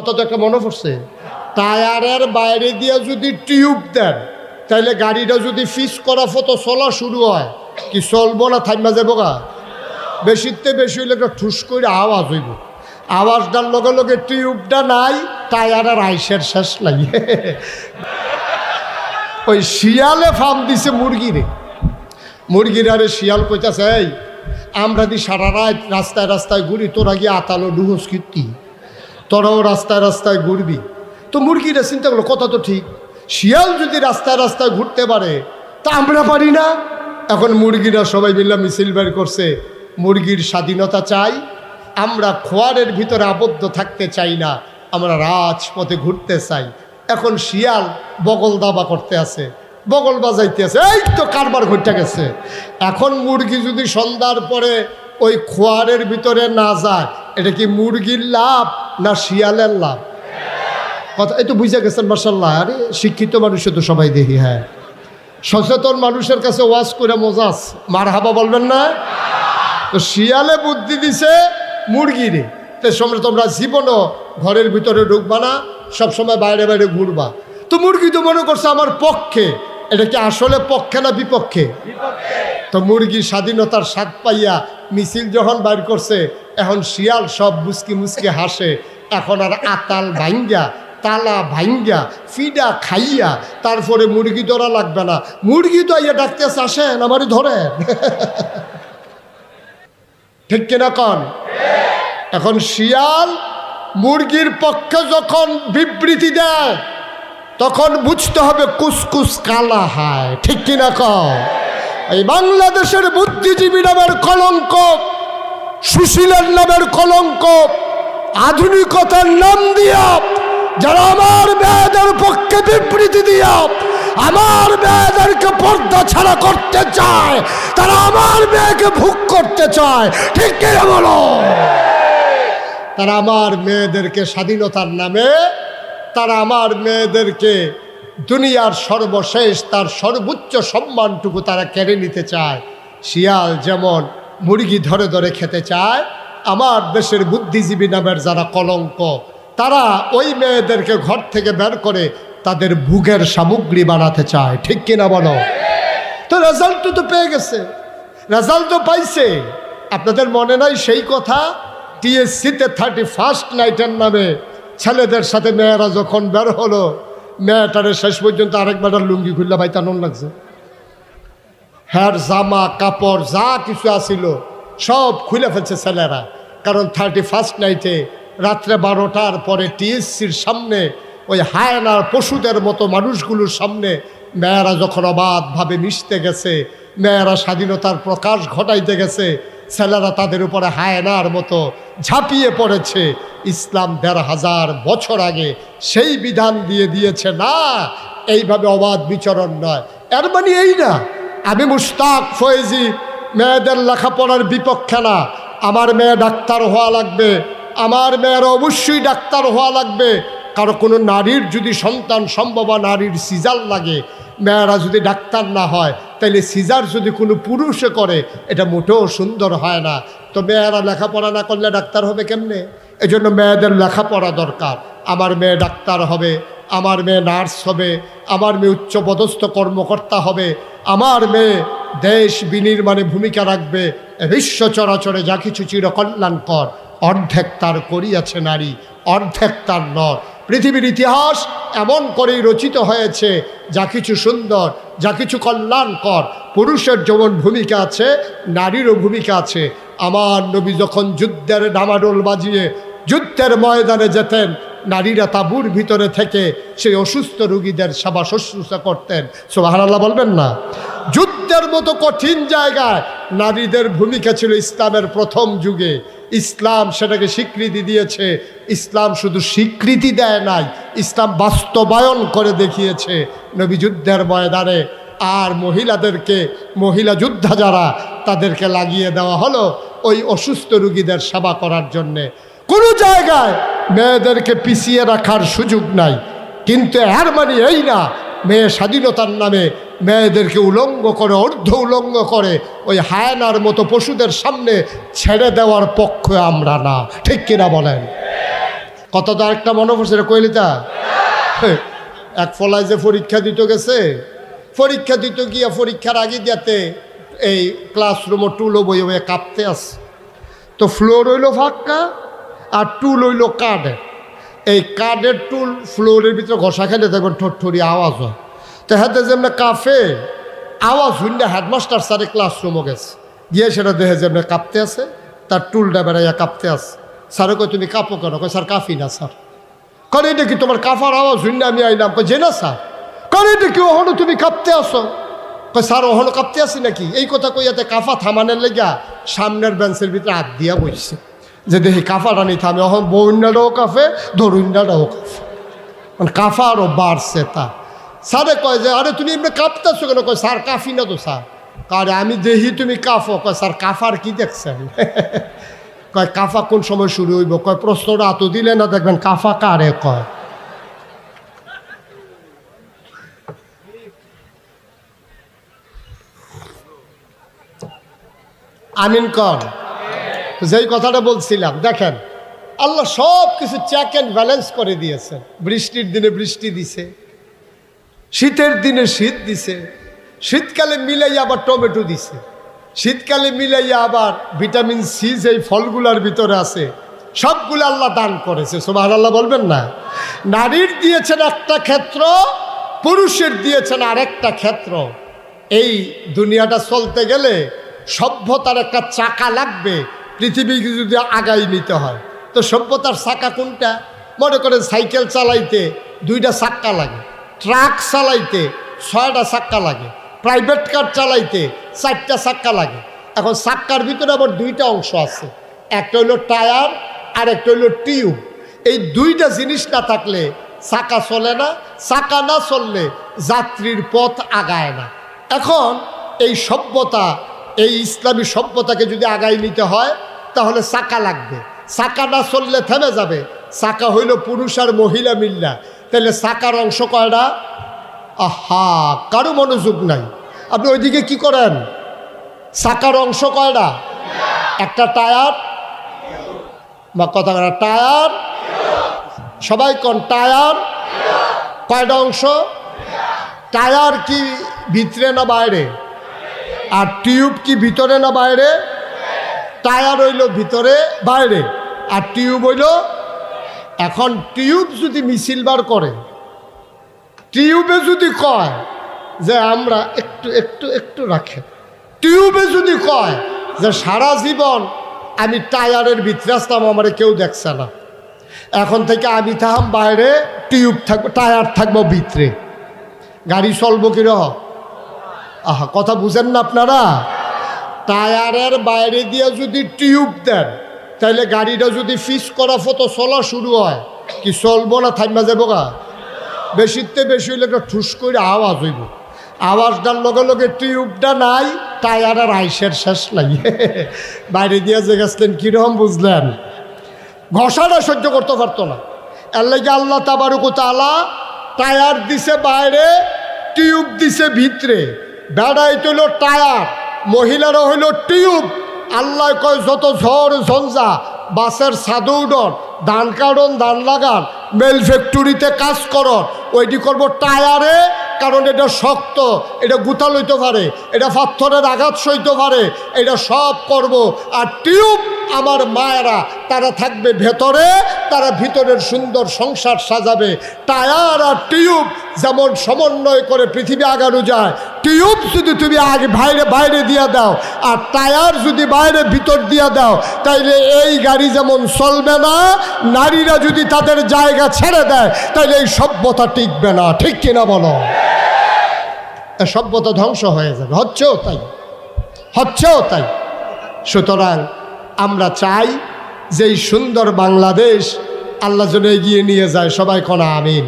কত তো একটা মনে পড়ছে। টায়ারের বাইরে দিয়ে যদি টিউব দেন তাহলে গাড়িটা যদি ফিস করা ফটো চলা শুরু হয়, কি চলবো না থাইমা যাব গা? বেশিতে বেশি হইলে একটা ঠুস করে আওয়াজ হইব। আওয়াজটার লগে লগে টিউবটা নাই টায়ারের আইসের শেষ নাই। ওই শিয়ালে ফার্ম দিছে মুরগিরে মুরগির আরে শিয়াল কইতাছে, এই, আমরা দি সারা রাত রাস্তায় রাস্তায় ঘুরি, তোরা গিয়ে আতালো ডুহস কীর্তি। তোরাও রাস্তায় রাস্তায় ঘুরবি। তো মুরগিরা চিন্তা করল, কথা তো ঠিক। শিয়াল যদি রাস্তায় রাস্তায় ঘুরতে পারে, তা আমরা পারি না? এখন মুরগিরা সবাই মিলে মিছিল বের করছে। মুরগির স্বাধীনতা চাই। আমরা খোয়ারের ভিতরে আবদ্ধ থাকতে চাই না। আমরা রাজপথে ঘুরতে চাই। এখন শিয়াল বগল দাবা করতে আছে। বগল বাজাইতে আছে। এই তো কারবার ঘুরতে গেছে। এখন মুরগি যদি সন্ধ্যার পরে ওই খোয়ারের ভিতরে না যায়, এটা কি মুরগির লাভ? না শিয়ালের লাভ কথা এই তো বুঝে গেছেন মার্শাল্লাহ আরে, শিক্ষিত মানুষে তো সবাই দেখি হ্যাঁ। সচেতন মানুষের কাছে ওয়াজ করে মজাস মার হাবা বলবেন না? তো শিয়ালে বুদ্ধি দিছে মুরগিরে তো সময় তোমরা জীবনও ঘরের ভিতরে ঢুকবা না সবসময় বাইরে বাইরে ঘুরবা। তো মুরগি তো মনে করছে আমার পক্ষে। এটা কি আসলে পক্ষে না বিপক্ষে? তো মুরগি স্বাধীনতার স্বাদ পাইয়া মিছিল যখন বাইর করছে এখন শিয়াল সব মুসকি মুসকি হাসে। এখন আর আতাল ভাঙ্গা, তালা ভাঙ্গা, ফিডা খাইয়া তারপরে মুরগি ধরা লাগবে না। মুরগি তো ইয়ে ডাকতে আসেন আমারই ধরেন। ঠিক কিনা কন? এখন শিয়াল মুরগির পক্ষে যখন বিবৃতি দেয়, তখন বুঝতে হবে কুসকুস কালা হায়। ঠিক কিনা কন? এই বাংলাদেশের বুদ্ধিজীবী নামের কলঙ্ক সুশীলের নামের কলঙ্ক, আধুনিকতার নাম দিয়া, যারা আমার মেয়েদের পক্ষে বিবৃতি দিয়া, আমার মেয়েদেরকে পর্দা ছাড়া করতে চায়, তারা আমার মেয়েকে ভুক করতে চায়। ঠিক কিনা বলো? তারা আমার মেয়েদেরকে স্বাধীনতার নামে, তারা আমার মেয়েদেরকে দুনিয়ার সর্বশেষ, তার সর্বোচ্চ সম্মানটুকু তারা কেড়ে নিতে চায়। শিয়াল যেমন মুরগি ধরে ধরে খেতে চায়। আমার দেশের বুদ্ধিজীবী নামের যারা কলঙ্ক, তারা ওই মেয়েদেরকে ঘর থেকে বের করে তাদের ভুগের সামগ্রী বানাতে চায়। ঠিক কিনা বলো? তো রেজাল্ট তো পেয়ে গেছে। রেজাল্ট তো পাইছে। আপনাদের মনে নাই সেই কথা? টিএসসিতে থার্টি ফার্স্ট নাইটের নামে ছেলেদের সাথে মেয়েরা যখন বের হলো, মেয়েটারে শেষ পর্যন্ত আরেকবার লুঙ্গি খুললে ভাই টানন লাগছে। হ্যার জামা, কাপড়, যা কিছু আসিল সব খুলে ফেলছে ছেলেরা। কারণ থার্টি ফার্স্ট নাইটে রাত্রে বারোটার পরে টিএসসির সামনে ওই হায়নার পশুদের মতো মানুষগুলোর সামনে মেয়েরা যখন অবাধভাবে মিশতে গেছে, মেয়েরা স্বাধীনতার প্রকাশ ঘটাইতে গেছে, ছেলেরা তাদের উপরে হায়নার মতো ঝাঁপিয়ে পড়েছে। ইসলাম দেড় হাজার বছর আগে সেই বিধান দিয়ে দিয়েছে, না, এইভাবে অবাধ বিচরণ নয়। এর মানে এই না আমি মুস্তাক ফয়েজি, মেয়েদের লেখাপড়ার বিপক্ষে না। আমার মেয়ে ডাক্তার হওয়া লাগবে। আমার মেয়ের অবশ্যই ডাক্তার হওয়া লাগবে। কারও কোনো নারীর যদি সন্তান সম্ভব নারীর সিজার লাগে, মেয়েরা যদি ডাক্তার না হয় তাহলে সিজার যদি কোনো পুরুষে করে, এটা মোটেও সুন্দর হয় না। তো মেয়েরা লেখাপড়া না করলে ডাক্তার হবে কেমনে? এজন্য মেয়েদের লেখাপড়া দরকার। আমার মেয়ে ডাক্তার হবে। আমার মেয়ে নার্স হবে, আমার মেয়ে উচ্চপদস্থ কর্মকর্তা হবে, আমার মেয়ে দেশ বিনির্মাণে ভূমিকা রাখবে, বিশ্ব চরাচরে যা কিছু চিরকল্যাণকর, অর্ধেক তার করিয়াছে নারী, অর্ধেক তার নর। পৃথিবীর ইতিহাস এমন করেই রচিত হয়েছে, যা কিছু সুন্দর, যা কিছু কল্যাণকর, পুরুষের যেমন ভূমিকা আছে, নারীরও ভূমিকা আছে। আমার নবী যখন যুদ্ধের ডামাডোল বাজিয়ে, যুদ্ধের ময়দানে যেতেন নারীরা তাঁবুর ভিতরে থেকে সেই অসুস্থ রুগীদের সেবা শুশ্রূষা করতেন। সোহানাল্লাহ বলবেন না? যুদ্ধের মতো কঠিন জায়গায় নারীদের ভূমিকা ছিল ইসলামের প্রথম যুগে। ইসলাম সেটাকে স্বীকৃতি দিয়েছে। ইসলাম শুধু স্বীকৃতি দেয় নাই, ইসলাম বাস্তবায়ন করে দেখিয়েছে নবী যুদ্ধের ময়দানে। আর মহিলাদেরকে, মহিলা যোদ্ধা যারা, তাদেরকে লাগিয়ে দেওয়া হলো ওই অসুস্থ রুগীদের সেবা করার জন্যে। কোনো জায়গায় মেয়েদেরকে পিছিয়ে রাখার সুযোগ নাই। কিন্তু এর মানে এই না, মেয়ে স্বাধীনতার নামে মেয়েদেরকে উলঙ্গ করে অর্ধ উলঙ্গ করে ওই হায়নার মতো পশুদের সামনে ছেড়ে দেওয়ার পক্ষে আমরা না। ঠিক কিনা বলেন? কত তো আরেকটা মনে পড়ছে কইলিতা এক ফলায় যে পরীক্ষা দিতে গেছে, পরীক্ষা দিতে গিয়া পরীক্ষার আগে দিয়াতে এই ক্লাসরুমও টুলো বই বইয়ে কাঁপতে আসে তো ফ্লোর হইল ফাঁকা আর টুল হইল কাঠের। এই কাঠের টুল ফ্লোরের ভিতরে ঘষা খেলে দেখবেন ঠোঁটঠুরি আওয়াজ হয়। তো হাতে যেমন কাফে, আওয়াজ হইলে হেডমাস্টার স্যারে ক্লাসরুমও গেছে। গিয়ে সেটা দেখে যেমন কাঁপতে আছে, তার টুলটা বেড়াইয়া কাঁপতে আছে। স্যারে কয়, তুমি কাঁপো কেন? কয়, স্যার কাফি না, স্যার। কয়, এটা কি তোমার কাফার আওয়াজ হইলে আমি আইলাম? কয় যে না, স্যার। কয়, এটা কি ওহনো তুমি কাঁপতে আসো কয়, স্যার, ওহনো কাঁপতে আসি নাকি? এই কথা কইয়াতে কাফা থামানের লেগা সামনের বেঞ্চের ভিতরে হাত দিয়া বসছে যে দেখি কাফাটা নেই থামে, অহন বউন্ডাটাও কাফে ধরুন্ডাটাও কাফে। মানে কাফা আরও বাড়ছে তা। স্যারে কয় যে, আরে তুমি এমনি কাঁপতেছো কেন? কয়, স্যার, কাফি না তো, স্যার। আরে, আমি দেখি তুমি কাফো। কয়, স্যার, কাফার কি দেখছেন? কয়, কাফা কোন সময় শুরু হইব? কয়, প্রশ্নটা এত দিলে না, দেখবেন কাফা কারে কয়? আমিন কর যেই কথাটা বলছিলাম, দেখেন, আল্লাহ সব কিছু চেক অ্যান্ড ব্যালেন্স করে দিয়েছেন। বৃষ্টির দিনে বৃষ্টি দিছে, শীতের দিনে শীত দিছে, শীতকালে মিলাইয়া আবার টমেটো দিছে, শীতকালে মিলাইয়া আবার ভিটামিন সি যেই ফলগুলার ভিতরে আছে, সবগুলো আল্লাহ দান করেছে। সোমাহ আল্লাহ বলবেন না? নারীর দিয়েছেন একটা ক্ষেত্র, পুরুষের দিয়েছেন আরেকটা ক্ষেত্র। এই দুনিয়াটা চলতে গেলে সভ্যতার একটা চাকা লাগবে পৃথিবীকে যদি আগাই নিতে হয়, তো সভ্যতার চাকা কোনটা? মনে করেন সাইকেল চালাইতে দুইটা চাক্কা লাগে, ট্রাক চালাইতে ছয়টা চাক্কা লাগে, প্রাইভেট কার চালাইতে চারটা চাক্কা লাগে। এখন চাক্কার ভিতরে আবার দুইটা অংশ আছে, একটা হইল টায়ার আর একটা হইল টিউব। এই দুইটা জিনিস না থাকলে চাকা চলে না চাকা না চললে যাত্রীর পথ আগায় না। এখন এই সভ্যতা, এই ইসলামী সভ্যতাকে যদি আগায় নিতে হয় তাহলে চাকা লাগবে। চাকা না চললে থেমে যাবে। চাকা হইল পুরুষ আর মহিলা মিল্লা। তাহলে চাকার অংশ কয়টা আহা, কারও মনোযোগ নাই। আপনি ওইদিকে কি করেন? চাকার অংশ কয়টা একটা টায়ার। বা কথা করা টায়ার। সবাই কন, টায়ার? কয়টা অংশ? টায়ার কি ভিতরে না বাইরে? আর টিউব কি ভিতরে না বাইরে? টায়ার হইল ভিতরে, বাইরে। আর টিউব হইল, এখন টিউব যদি মিছিল বার করে, টিউবে যদি কয় যে আমরা একটু একটু একটু রাখে টিউবে যদি কয় যে সারা জীবন আমি টায়ারের ভিতরে আসতাম আমার কেউ দেখছে না। এখন থেকে আমি থাম বাইরে, টিউব থাকব, টায়ার থাকব ভিতরে। গাড়ি চলবো কিরহ আহা, কথা বুঝেন না আপনারা? টায়ারের বাইরে দিয়ে যদি টিউব দেন তাহলে গাড়িটা যদি ফিস করা ফতো চলা শুরু হয়, কি চলবো না থাকবা যাব গা? বেশিতে বেশি হইলে একটা ঠুস করে আওয়াজ হইব। আওয়াজটার লগে লগে টিউবটা নাই টায়ারের আইসের শেষ নাই। বাইরে দিয়ে যে গেছিলেন, কীরকম বুঝলেন? ঘষাটা সহ্য করতে পারতো না। এর লাগে আল্লাহ তাবারুকু তালা টায়ার দিছে বাইরে, টিউব দিছে ভিতরে। বেড়াই হইল টায়ার। মহিলারা হইল টিউব। আল্লাহ কয়, যত ঝড়, ঝঞ্ঝা বাসের সাদৌডন ধান কাটন ধান লাগান, মেল ফ্যাক্টরিতে কাজ করন, ওইটি করব টায়ারে, কারণ এটা শক্ত, এটা গুতা লইতে পারে, এটা পাথরের আঘাত সইতে পারে, এটা সব করব। আর টিউব, আমার মায়েরা, তারা থাকবে ভেতরে তারা ভিতরের সুন্দর সংসার সাজাবে। টায়ার আর টিউব যেমন সমন্বয় করে পৃথিবী আগানো যায়, টিউব যদি তুমি আগে বাইরে বাইরে দিয়ে দাও, আর টায়ার যদি বাইরে ভিতর দিয়ে দাও, তাইলে এই গাড়ি যেমন চলবে না, নারীরা যদি তাদের জায়গা ছেড়ে দেয়, তাইলে এই সভ্যতা টিকবে না। ঠিক কিনা বলো? সভ্যতা ধ্বংস হয়ে যাবে। হচ্ছেও তাই। হচ্ছেও তাই। সুতরাং আমরা চাই যে এই সুন্দর বাংলাদেশ আল্লাহ যেন এগিয়ে নিয়ে যায় সবাই কনা আমিন।